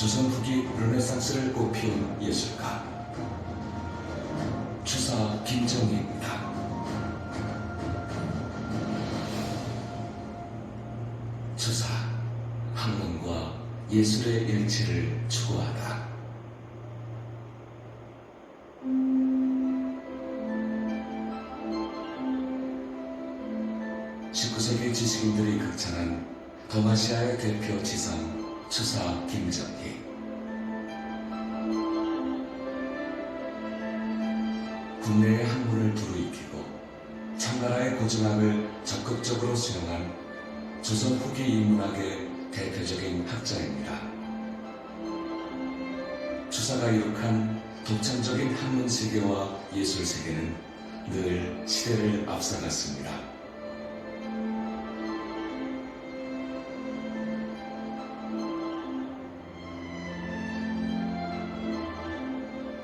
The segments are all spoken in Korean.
조선 후기 르네상스를 꽃피운 예술가 추사 김정희입니다. 추사 학문과 예술의 일치를 추구하다. 19세기 지식인들이 극찬한 동아시아의 대표 지성 추사 김정희. 국내의 학문을 두루익히고 청나라의 고증학을 적극적으로 수용한 조선 후기 인문학의 대표적인 학자입니다. 추사가 이룩한 독창적인 학문 세계와 예술 세계는 늘 시대를 앞서갔습니다.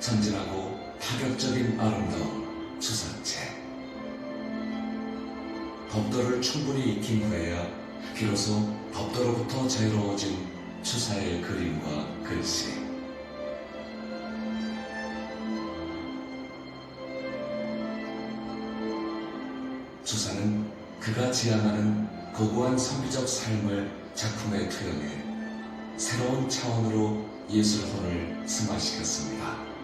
천진하고 파격적인 아름다움 추사체 법도를 충분히 익힌 후에야 비로소 법도로부터 자유로워진 추사의 그림과 글씨 추사는 그가 지향하는 고고한 선비적 삶을 작품에 투영해 새로운 차원으로 예술혼을 승화시켰습니다.